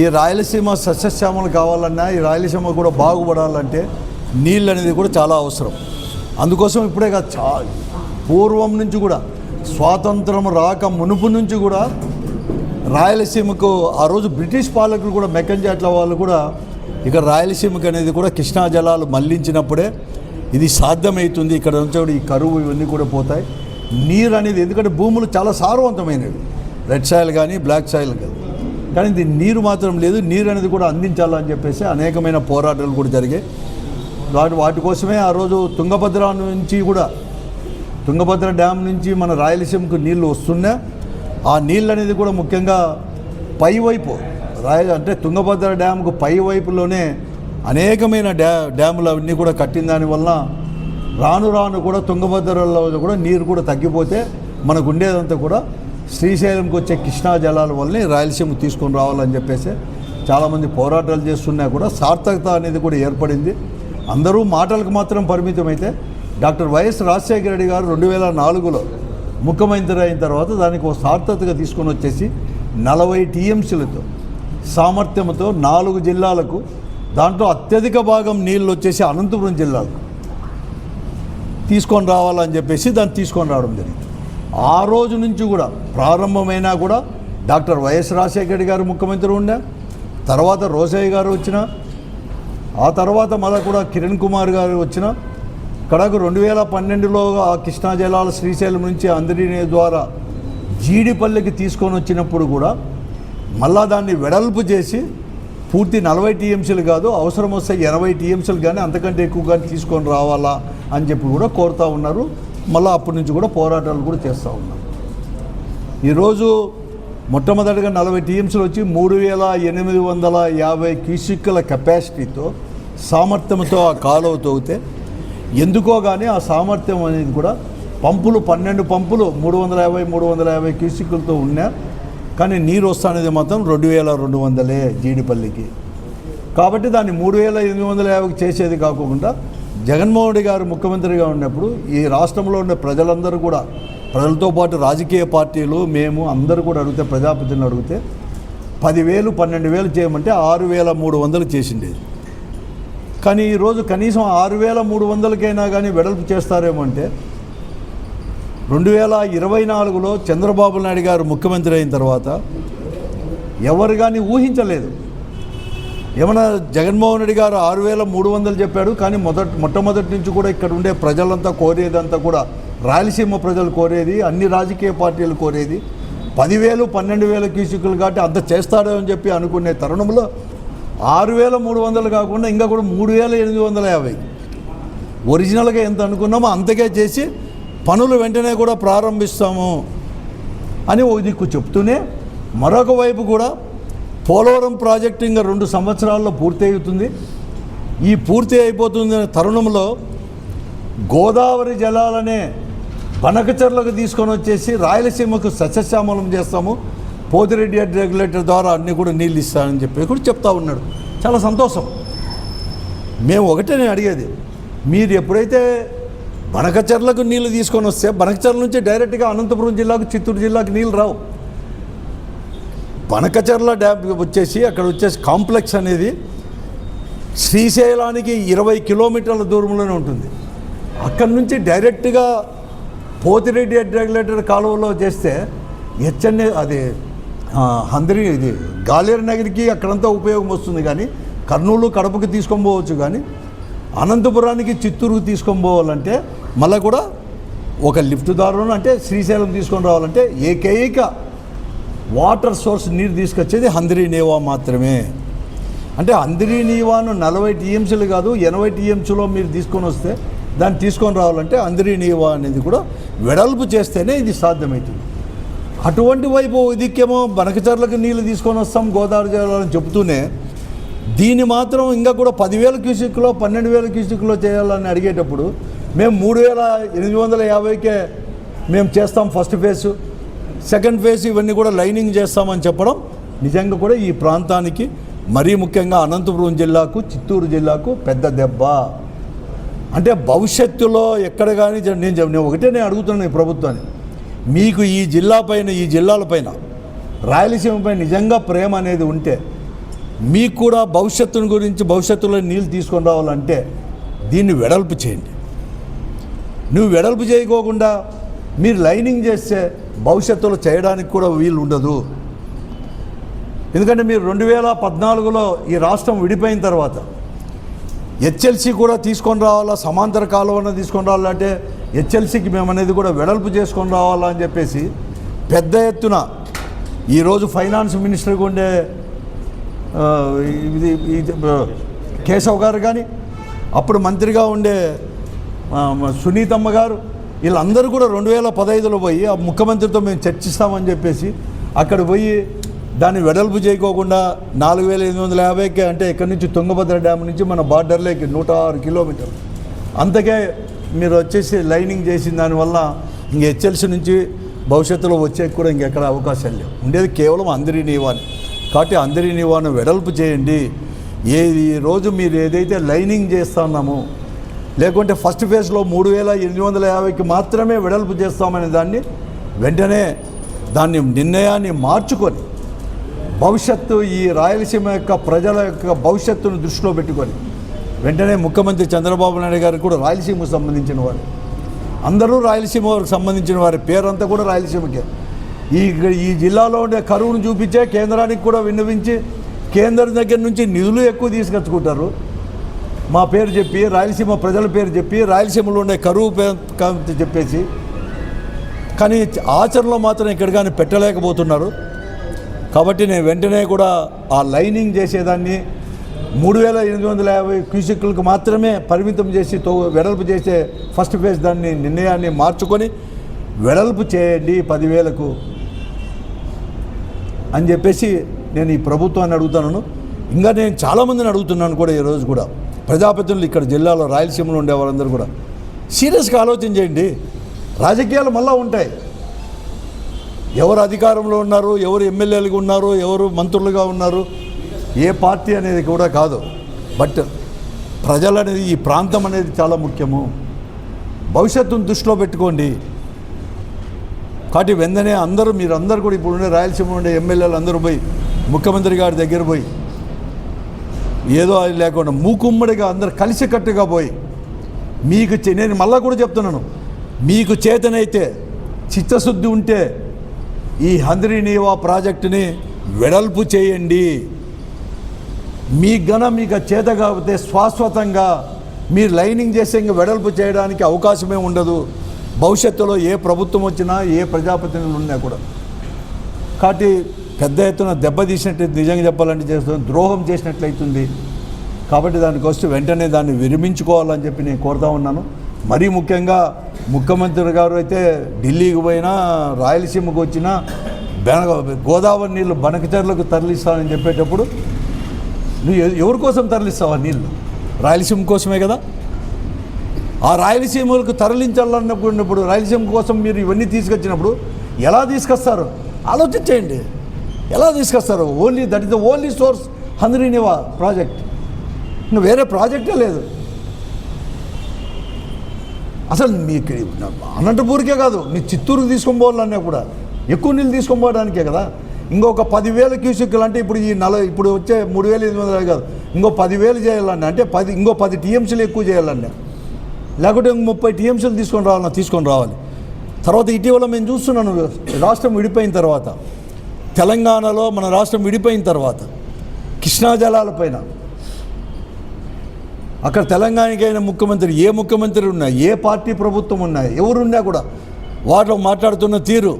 ఈ రాయలసీమ సస్యశ్యామలు కావాలన్నా ఈ రాయలసీమ కూడా బాగుపడాలంటే నీళ్ళు అనేది కూడా చాలా అవసరం. అందుకోసం ఇప్పుడే కాదు చా పూర్వం నుంచి కూడా స్వాతంత్రం రాక మునుపు నుంచి కూడా రాయలసీమకు ఆ రోజు బ్రిటిష్ పాలకులు కూడా మెకంజాట్ల వాళ్ళు కూడా ఇక రాయలసీమకు అనేది కూడా కృష్ణా జలాలు మళ్ళించినప్పుడే ఇది సాధ్యమవుతుంది. ఇక్కడ నుంచి కూడా ఈ కరువు ఇవన్నీ కూడా పోతాయి. నీరు అనేది ఎందుకంటే భూములు చాలా సారవంతమైనవి. రెడ్ సాయిల్ కానీ బ్లాక్ సాయిల్ కానీ. కానీ ఇది నీరు మాత్రం లేదు నీరు అనేది కూడా అందించాలని చెప్పేసి అనేకమైన పోరాటాలు కూడా జరిగాయి. వాటి వాటి కోసమే ఆ రోజు తుంగభద్ర నుంచి కూడా తుంగభద్ర డ్యామ్ నుంచి మన రాయలసీమకు నీళ్ళు వస్తున్నా ఆ నీళ్ళు అనేది కూడా ముఖ్యంగా పైవైపు రాయ అంటే తుంగభద్ర డ్యామ్కు పై వైపులోనే అనేకమైన డ్యా డ్యాములు అవన్నీ కూడా కట్టిన దానివల్ల రాను రాను కూడా తుంగభద్రలో కూడా నీరు కూడా తగ్గిపోతే మనకు ఉండేదంతా కూడా శ్రీశైలంకి వచ్చే కృష్ణా జలాల వల్లనే రాయలసీమ తీసుకొని రావాలని చెప్పేసి చాలామంది పోరాటాలు చేస్తున్నా కూడా సార్థకత అనేది కూడా ఏర్పడింది. అందరూ మాటలకు మాత్రం పరిమితమైతే doctor Y S Rajasekhara Reddy garu రెండు వేల నాలుగులో ముఖ్యమంత్రి అయిన తర్వాత దానికి ఒక సార్థకతగా తీసుకొని వచ్చేసి నలభై టీఎంసీలతో సామర్థ్యంతో నాలుగు జిల్లాలకు దాంట్లో అత్యధిక భాగం నీళ్ళు వచ్చేసి అనంతపురం జిల్లాకు తీసుకొని రావాలని చెప్పేసి దాన్ని తీసుకొని రావడం జరిగింది. ఆ రోజు నుంచి కూడా ప్రారంభమైనా కూడా డాక్టర్ వైఎస్ రాజశేఖర్ గారు ముఖ్యమంత్రి ఉండే తర్వాత రోసయ్య గారు వచ్చిన ఆ తర్వాత మళ్ళా కూడా కిరణ్ కుమార్ గారు వచ్చిన కడకు రెండు వేల పన్నెండులో ఆ కృష్ణా జలాల శ్రీశైలం నుంచి అందరినీ ద్వారా జీడిపల్లికి తీసుకొని వచ్చినప్పుడు కూడా మళ్ళా దాన్ని వెడల్పు చేసి పూర్తి నలభై టీఎంసీలు కాదు అవసరం వస్తే ఎనభై టీఎంసీలు కానీ అంతకంటే ఎక్కువ కానీ తీసుకొని రావాలా అని చెప్పి కూడా కోరుతూ ఉన్నారు. మళ్ళీ అప్పటి నుంచి కూడా పోరాటాలు కూడా చేస్తూ ఉన్నాం. ఈరోజు మొట్టమొదటిగా నలభై టీఎంసీలు వచ్చి మూడు వేల ఎనిమిది వందల యాభై కిసిక్కుల కెపాసిటీతో సామర్థ్యంతో ఆ కాలువ తవ్వితే ఎందుకో కానీ ఆ సామర్థ్యం అనేది కూడా పంపులు పన్నెండు పంపులు మూడు వందల యాభై మూడు వందల యాభై కిసిక్కులతో ఉన్నా కానీ నీరు వస్తానేది మాత్రం రెండు వేల రెండు వందలే జీడిపల్లికి. కాబట్టి దాన్ని మూడు వేల ఎనిమిది వందల యాభైకి చేసేది కాకుండా జగన్మోహన్ రెడ్డి గారు ముఖ్యమంత్రిగా ఉన్నప్పుడు ఈ రాష్ట్రంలో ఉన్న ప్రజలందరూ కూడా ప్రజలతో పాటు రాజకీయ పార్టీలు మేము అందరూ కూడా అడిగితే ప్రజాప్రతినిధులు అడిగితే పదివేలు పన్నెండు వేలు చేయమంటే ఆరు వేల మూడు వందలు చేసిండేది కానీ ఈరోజు కనీసం ఆరు వేల మూడు వందలకైనా కానీ వెడల్పు చేస్తారేమో అంటే రెండు వేల ఇరవై నాలుగులో చంద్రబాబు నాయుడు గారు ముఖ్యమంత్రి అయిన తర్వాత ఎవరు కానీ ఊహించలేదు. ఏమన్నా జగన్మోహన్ రెడ్డి గారు ఆరు వేల మూడు వందలు చెప్పాడు కానీ మొదటి మొట్టమొదటి నుంచి కూడా ఇక్కడ ఉండే ప్రజలంతా కోరేదంతా కూడా రాయలసీమ ప్రజలు కోరేది అన్ని రాజకీయ పార్టీలు కోరేది. పదివేలు పన్నెండు వేల క్యూసికులు కాబట్టి అంత చేస్తాడో అని చెప్పి అనుకునే తరుణంలో ఆరు వేల మూడు వందలు కాకుండా ఇంకా కూడా మూడు వేల ఎనిమిది వందల యాభై. ఒరిజినల్గా ఎంత అనుకున్నామో అంతకే చేసి పనులు వెంటనే కూడా ప్రారంభిస్తాము అని ఓ దిక్కు చెప్తూనే మరొక వైపు కూడా పోలవరం ప్రాజెక్టు ఇంకా రెండు సంవత్సరాల్లో పూర్తి అవుతుంది ఈ పూర్తి అయిపోతున్న తరుణంలో గోదావరి జలాలనే బనకచర్లకు తీసుకొని వచ్చేసి రాయలసీమకు సస్యశ్యామలం చేస్తాము. పోతిరెడ్డి రెగ్యులేటర్ ద్వారా అన్నీ కూడా నీళ్ళు ఇస్తానని చెప్పి కూడా చెప్తా ఉన్నాడు. చాలా సంతోషం. మేము ఒకటే నేను అడిగేది. మీరు ఎప్పుడైతే బనకచర్లకు నీళ్ళు తీసుకొని వస్తే బనకచర్ల నుంచి డైరెక్ట్గా అనంతపురం జిల్లాకు చిత్తూరు జిల్లాకు నీళ్ళు రావు. బనకచర్ల డ్యామ్ వచ్చేసి అక్కడ వచ్చేసి కాంప్లెక్స్ అనేది శ్రీశైలానికి ఇరవై కిలోమీటర్ల దూరంలోనే ఉంటుంది. అక్కడి నుంచి డైరెక్ట్గా పోతిరెడ్డి హెడ్ రెగ్యులేటర్ కాలువలో చేస్తే హెచ్ఎన్ఏ అది హందరి ఇది గాలేరు నగరికి అక్కడంతా ఉపయోగం వస్తుంది కానీ కర్నూలు కడపకి తీసుకొని పోవచ్చు కానీ అనంతపురానికి చిత్తూరుకు తీసుకొని పోవాలంటే మళ్ళీ కూడా ఒక లిఫ్ట్ దారులను అంటే శ్రీశైలం తీసుకొని రావాలంటే ఏకైక వాటర్ సోర్స్ నీరు తీసుకొచ్చేది హంద్రీ నేవా మాత్రమే. అంటే హంద్రీ నీవాను నలభై టీఎంసీలు కాదు ఎనభై టీఎంసీలో మీరు తీసుకొని వస్తే దాన్ని తీసుకొని రావాలంటే అందరి నీవా అనేది కూడా వెడల్పు చేస్తేనే ఇది సాధ్యమవుతుంది. అటువంటి వైపు ఇదికేమో బనకచర్లకు నీళ్ళు తీసుకొని వస్తాం గోదావరి జలాలని చెబుతూనే దీన్ని మాత్రం ఇంకా కూడా పదివేల క్యూసిక్లో పన్నెండు వేల క్యూసిక్లో చేయాలని అడిగేటప్పుడు మేము మూడు వేల ఎనిమిది వందల యాభైకే మేము చేస్తాం ఫస్ట్ ఫేజ్. సెకండ్ ఫేజ్ ఇవన్నీ కూడా లైనింగ్ చేస్తామని చెప్పడం నిజంగా కూడా ఈ ప్రాంతానికి మరీ ముఖ్యంగా అనంతపురం జిల్లాకు చిత్తూరు జిల్లాకు పెద్ద దెబ్బ. అంటే భవిష్యత్తులో ఎక్కడ కానీ నేను నేను ఒకటే నేను అడుగుతున్నాను ఈ ప్రభుత్వాన్ని. మీకు ఈ జిల్లా పైన ఈ జిల్లాలపైన రాయలసీమపై నిజంగా ప్రేమ అనేది ఉంటే మీకు కూడా భవిష్యత్తుని గురించి భవిష్యత్తులో నీళ్ళు తీసుకొని రావాలంటే దీన్ని వెడల్పు చేయండి. నువ్వు వెడల్పు చేయకోకుండా మీరు లైనింగ్ చేస్తే భవిష్యత్తులో చేయడానికి కూడా వీలు ఉండదు. ఎందుకంటే మీరు రెండు వేల పద్నాలుగులో ఈ రాష్ట్రం విడిపోయిన తర్వాత హెచ్ఎల్సి కూడా తీసుకొని రావాలా సమాంతర కాలువన తీసుకొని రావాలంటే హెచ్ఎల్సికి మేము అనేది కూడా వెడల్పు చేసుకొని రావాలా అని చెప్పేసి పెద్ద ఎత్తున ఈరోజు ఫైనాన్స్ మినిస్టర్గా ఉండే ఇది ఇది, కేశవ్ గారు కానీ అప్పుడు మంత్రిగా ఉండే సునీతమ్మ గారు వీళ్ళందరూ కూడా రెండు వేల పదహైదులో పోయి ఆ ముఖ్యమంత్రితో మేము చర్చిస్తామని చెప్పేసి అక్కడ పోయి దాన్ని వెడల్పు చేయకోకుండా నాలుగు వేల ఎనిమిది వందల యాభైకి అంటే ఇక్కడి నుంచి తుంగభద్ర డ్యామ్ నుంచి మన బార్డర్లోకి నూట ఆరు కిలోమీటర్లు. అంతకే మీరు వచ్చేసి లైనింగ్ చేసిన దానివల్ల ఇంక హెచ్ఎల్సీ నుంచి భవిష్యత్తులో వచ్చే కూడా ఇంకెక్కడ అవకాశాలు లేవు. ఉండేది కేవలం అందరి నీవాని. కాబట్టి అందరి నీవాను వెడల్పు చేయండి. ఏది ఈ రోజు మీరు ఏదైతే లైనింగ్ చేస్తున్నామో లేకుంటే ఫస్ట్ ఫేజ్లో మూడు వేల ఎనిమిది వందల యాభైకి మాత్రమే వెడల్పు చేస్తామనే దాన్ని వెంటనే దాన్ని నిర్ణయాన్ని మార్చుకొని భవిష్యత్తు ఈ రాయలసీమ యొక్క ప్రజల యొక్క భవిష్యత్తును దృష్టిలో పెట్టుకొని వెంటనే ముఖ్యమంత్రి చంద్రబాబు నాయుడు గారికి కూడా రాయలసీమకు సంబంధించిన వారు. అందరూ రాయలసీమ వారికి సంబంధించిన వారి పేరంతా కూడా రాయలసీమకే. ఈ ఈ జిల్లాలో ఉండే కరువును చూపించే కేంద్రానికి కూడా విన్నవించి కేంద్రం దగ్గర నుంచి నిధులు ఎక్కువ తీసుకొచ్చుకుంటారు. మా పేరు చెప్పి రాయలసీమ ప్రజల పేరు చెప్పి రాయలసీమలో ఉండే కరువు పేరు చెప్పేసి కానీ ఆచరణలో మాత్రం ఇక్కడ కానీ పెట్టలేకపోతున్నారు. కాబట్టి నేను వెంటనే కూడా ఆ లైనింగ్ చేసేదాన్ని. మూడు వేల ఎనిమిది వందల యాభై క్యూసిక్లకు మాత్రమే పరిమితం చేసి తో వెడల్పు చేసే ఫస్ట్ ఫేజ్ దాన్ని నిర్ణయాన్ని మార్చుకొని వెడల్పు చేయండి పదివేలకు అని చెప్పేసి నేను ఈ ప్రభుత్వాన్ని అడుగుతాను ఇంకా నేను చాలామందిని అడుగుతున్నాను కూడా ఈరోజు కూడా. ప్రజాప్రతినిధులు ఇక్కడ జిల్లాలో రాయలసీమలో ఉండే వాళ్ళందరూ కూడా. సీరియస్గా ఆలోచన చేయండి. రాజకీయాలు మళ్ళా ఉంటాయి. ఎవరు అధికారంలో ఉన్నారు ఎవరు ఎమ్మెల్యేలుగా ఉన్నారు ఎవరు మంత్రులుగా ఉన్నారు ఏ పార్టీ అనేది కూడా కాదు. బట్ ప్రజలు అనేది ఈ ప్రాంతం అనేది చాలా ముఖ్యము. భవిష్యత్తును దృష్టిలో పెట్టుకోండి. కాబట్టి వెంటనే అందరూ మీరు కూడా ఇప్పుడు ఉండే రాయలసీమ ఉండే ఎమ్మెల్యేలు అందరూ పోయి ముఖ్యమంత్రి గారి దగ్గర పోయి ఏదో అది లేకుండా మూకుమ్మడిగా అందరు కలిసికట్టుగా పోయి మీకు చే- నేను మళ్ళా కూడా చెప్తున్నాను. మీకు చేతనైతే చిత్తశుద్ధి ఉంటే ఈ హంద్రి నీవా ప్రాజెక్టుని వెడల్పు చేయండి. మీ గన మీకు చేత కాకపోతే శాశ్వతంగా మీరు లైనింగ్ చేసే ఇంకా వెడల్పు చేయడానికి అవకాశమే ఉండదు. భవిష్యత్తులో ఏ ప్రభుత్వం వచ్చినా ఏ ప్రజాప్రతినిధులు ఉన్నా కూడా. కాబట్టి పెద్ద ఎత్తున దెబ్బతీసినట్టు నిజంగా చెప్పాలంటే చేస్తుంది ద్రోహం చేసినట్లయితుంది. కాబట్టి దానికి వస్తే వెంటనే దాన్ని విరమించుకోవాలని చెప్పి నేను కోరుతా ఉన్నాను. మరీ ముఖ్యంగా ముఖ్యమంత్రి గారు అయితే ఢిల్లీకి పోయినా రాయలసీమకు వచ్చినా బెనగ గోదావరి నీళ్ళు బనకచర్లకు తరలిస్తానని చెప్పేటప్పుడు నువ్వు ఎవరి కోసం తరలిస్తావా నీళ్ళు రాయలసీమ కోసమే కదా? ఆ రాయలసీమలకు తరలించాలన్నప్పుడు రాయలసీమ కోసం మీరు ఇవన్నీ తీసుకొచ్చినప్పుడు ఎలా తీసుకొస్తారు? ఆలోచించేయండి. ఎలా తీసుకొస్తారు? Only that is the only source Handri-Neeva project ఇంకా వేరే ప్రాజెక్టే లేదు. అసలు మీకు అనంతపూర్కే కాదు మీ చిత్తూరుకి తీసుకొని పోవాలన్నా కూడా ఎక్కువ నీళ్ళు తీసుకొని పోవడానికే కదా. ఇంకొక పదివేల క్యూసిక్లు అంటే ఇప్పుడు ఈ నల ఇప్పుడు వచ్చే మూడు వేల ఎనిమిది వందలు కాదు. ఇంకో పదివేలు చేయాలన్నా అంటే పది ఇంకో పది టీఎంసీలు ఎక్కువ చేయాలన్నా లేకుంటే ఇంకో ముప్పై టీఎంసీలు తీసుకొని రావాలన్నా తీసుకొని రావాలి. తర్వాత ఇటీవల మేము చూస్తున్నాను రాష్ట్రం విడిపోయిన తర్వాత. తెలంగాణలో మన రాష్ట్రం విడిపోయిన తర్వాత కృష్ణా జలాలపైన అక్కడ తెలంగాణకైన ముఖ్యమంత్రి ఏ ముఖ్యమంత్రి ఉన్నా ఏ పార్టీ ప్రభుత్వం ఉన్నా ఎవరున్నా కూడా వాటిలో మాట్లాడుతున్న తీరు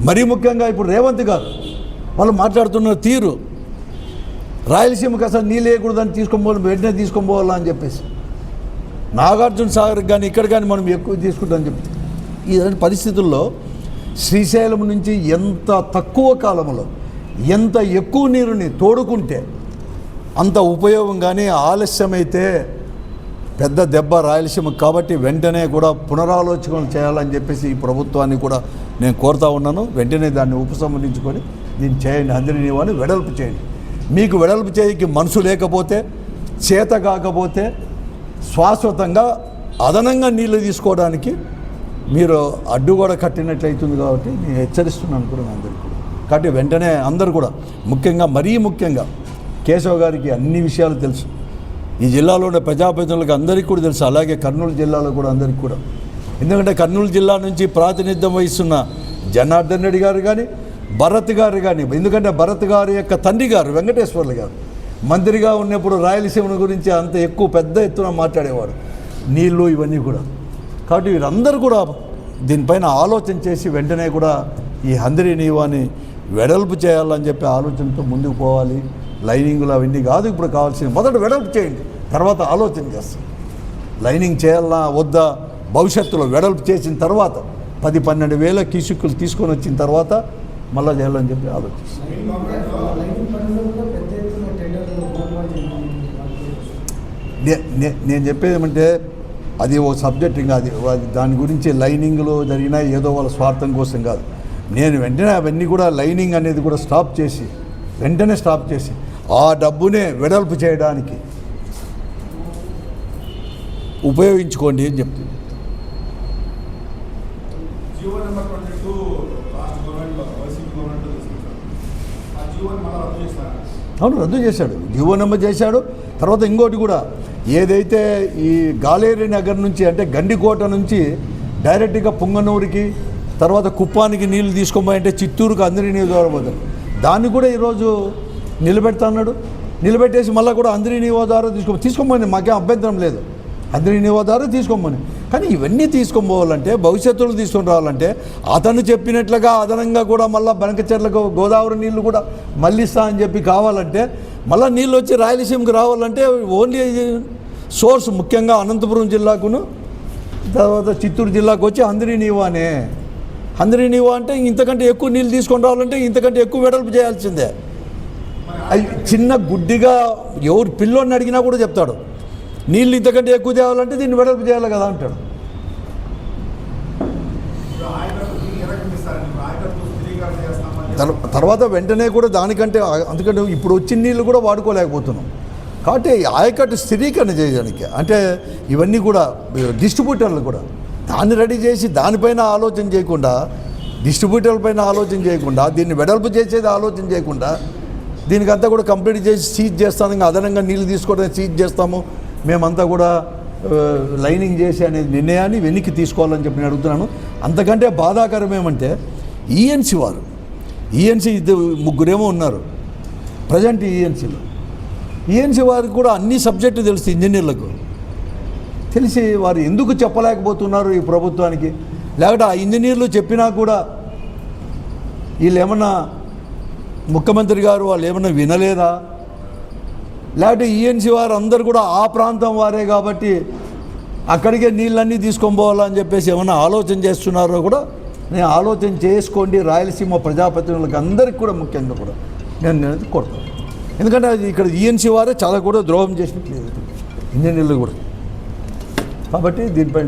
మరీ ముఖ్యంగా ఇప్పుడు రేవంత్ గారు వాళ్ళు మాట్లాడుతున్న తీరు రాయలసీమకి అసలు నీళ్ళు వేయకూడదని తీసుకొని పోవాలి వెంటనే తీసుకొని పోవాలా అని చెప్పేసి నాగార్జున సాగర్ కానీ ఇక్కడ కానీ మనం ఎక్కువ తీసుకుంటామని చెప్పి ఇలాంటి పరిస్థితుల్లో శ్రీశైలం నుంచి ఎంత తక్కువ కాలంలో ఎంత ఎక్కువ నీరుని తోడుకుంటే అంత ఉపయోగం కానీ ఆలస్యమైతే పెద్ద దెబ్బ రాయలసీమ కాబట్టి వెంటనే కూడా పునరాలోచన చేయాలని చెప్పేసి ఈ ప్రభుత్వాన్ని కూడా నేను కోరుతా ఉన్నాను. వెంటనే దాన్ని ఉపసంహరించుకొని దీన్ని చేయండి. అందరినీ అని వెడల్పు చేయండి. మీకు వెడల్పు చేయకి మనసు లేకపోతే చేత కాకపోతే శాశ్వతంగా అదనంగా నీళ్ళు తీసుకోవడానికి మీరు అడ్డు కూడా కట్టినట్లయితుంది కాబట్టి నేను హెచ్చరిస్తున్నాను కూడా అందరికీ. కాబట్టి వెంటనే అందరు కూడా ముఖ్యంగా మరీ ముఖ్యంగా కేశవ్ గారికి అన్ని విషయాలు తెలుసు. ఈ జిల్లాలో ఉండే ప్రజాప్రతినిధులకు అందరికీ కూడా తెలుసు. అలాగే కర్నూలు జిల్లాలో కూడా అందరికీ కూడా. ఎందుకంటే కర్నూలు జిల్లా నుంచి ప్రాతినిధ్యం వహిస్తున్న జనార్దన్ రెడ్డి గారు కానీ భరత్ గారు కానీ ఎందుకంటే భరత్ గారి యొక్క తండ్రి గారు వెంకటేశ్వర్లు గారు మంత్రిగా ఉన్నప్పుడు రాయలసీమ గురించి అంత ఎక్కువ పెద్ద ఎత్తున మాట్లాడేవాడు నీళ్ళు ఇవన్నీ కూడా. కాబట్టి వీరందరూ కూడా దీనిపైన ఆలోచన చేసి వెంటనే కూడా ఈ హందిరి నీవాని వెడల్పు చేయాలని చెప్పి ఆలోచనతో ముందుకు పోవాలి. లైనింగ్లు అవన్నీ కాదు ఇప్పుడు కావాల్సింది మొదట వెడల్పు చేయండి తర్వాత ఆలోచన చేస్తాం. లైనింగ్ చేయాలా వద్దా భవిష్యత్తులో వెడల్పు చేసిన తర్వాత పది పన్నెండు వేల కిసుకులు తీసుకొని వచ్చిన తర్వాత మళ్ళా చేయాలని చెప్పి ఆలోచిస్తాం. నే- నే- నేను చెప్పేది ఏమంటే అది ఓ సబ్జెక్ట్ ఇంకా అది దాని గురించి లైనింగ్లో జరిగినా ఏదో వాళ్ళ స్వార్థం కోసం కాదు. నేను వెంటనే అవన్నీ కూడా లైనింగ్ అనేది కూడా స్టాప్ చేసి వెంటనే స్టాప్ చేసి ఆ డబ్బునే వెడల్పు చేయడానికి ఉపయోగించుకోండి అని చెప్తుంది అవును రద్దు చేశాడు. జీవో నెంబర్ చేశాడు. తర్వాత ఇంకోటి కూడా ఏదైతే ఈ గాలేరి నగర్ నుంచి అంటే గండికోట నుంచి డైరెక్ట్గా పుంగనూరుకి తర్వాత కుప్పానికి నీళ్ళు తీసుకోమంటే చిత్తూరుకు అందరి నీరు దూరపోతారు దాన్ని కూడా ఈరోజు నిలబెడతాన్నాడు నిలబెట్టేసి మళ్ళీ కూడా అందరి నీవోదారు తీసుకో తీసుకోమని మాకేం అభ్యంతరం లేదు. అందరి నీవోదారు తీసుకోమని కానీ ఇవన్నీ తీసుకొని పోవాలంటే భవిష్యత్తులో తీసుకొని రావాలంటే అతను చెప్పినట్లుగా అదనంగా కూడా మళ్ళీ బనకచెర్లకు గోదావరి నీళ్ళు కూడా మళ్ళిస్తా అని చెప్పి కావాలంటే మళ్ళీ నీళ్ళు వచ్చి రాయలసీమకి రావాలంటే ఓన్లీ సోర్స్ ముఖ్యంగా అనంతపురం జిల్లాకును తర్వాత చిత్తూరు జిల్లాకు వచ్చి అందరి నీవానే. అందరి నీవా అంటే ఇంతకంటే ఎక్కువ నీళ్ళు తీసుకొని రావాలంటే ఇంతకంటే ఎక్కువ వెడల్పు చేయాల్సిందే. అది చిన్న గుడ్డిగా ఎవరు పిల్లోని అడిగినా కూడా చెప్తాడు. నీళ్ళు ఇంతకంటే ఎక్కువ తేవాలంటే దీన్ని వెడల్పు చేయాలి కదా అంటాడు. ఆయన తర్వాత వెంటనే కూడా దానికంటే అందుకంటే ఇప్పుడు వచ్చిన నీళ్ళు కూడా వాడుకోలేకపోతున్నాం. కాబట్టి ఆయకట్టు స్థిరీకరణ చేయడానికి అంటే ఇవన్నీ కూడా డిస్ట్రిబ్యూటర్లు కూడా దాన్ని రెడీ చేసి దానిపైన ఆలోచన చేయకుండా డిస్ట్రిబ్యూటర్ల పైన ఆలోచన చేయకుండా దీన్ని వెడల్పు చేసేది ఆలోచన చేయకుండా దీనికంతా కూడా కంప్లీట్ చేసి సీజ్ చేస్తాను ఇంకా అదనంగా నీళ్ళు తీసుకోవడం సీజ్ చేస్తాము మేమంతా కూడా లైనింగ్ చేసి అనే నిర్ణయాన్ని వెనక్కి తీసుకోవాలని చెప్పి నేను అడుగుతున్నాను. అంతకంటే బాధాకరం ఏమంటే ఈఎన్సీ వారు ఈఎన్సీ ఇద్దరు ముగ్గురేమో ఉన్నారు. ప్రజెంట్ ఈఎన్సీలో ఈఎన్సీ వారికి కూడా అన్ని సబ్జెక్టు తెలుసు ఇంజనీర్లకు. తెలిసి వారు ఎందుకు చెప్పలేకపోతున్నారు ఈ ప్రభుత్వానికి? లేకపోతే ఆ ఇంజనీర్లు చెప్పినా కూడా వీళ్ళు ఏమన్నా ముఖ్యమంత్రి గారు వాళ్ళు ఏమన్నా వినలేదా? లేకపోతే ఈఎన్సీ వారు అందరు కూడా ఆ ప్రాంతం వారే కాబట్టి అక్కడికే నీళ్ళన్నీ తీసుకొని పోవాలని చెప్పేసి ఏమైనా ఆలోచన చేస్తున్నారో కూడా నేను ఆలోచన చేసుకోండి రాయలసీమ ప్రజాప్రతినిధులకు అందరికీ కూడా ముఖ్యంగా కూడా నేను నేను కొడతాను ఎందుకంటే అది ఇక్కడ ఈఎన్సీ వారే చాలా కూడా ద్రోహం చేసినట్లేదు ఇంజనీర్లు కూడా. కాబట్టి దీనిపై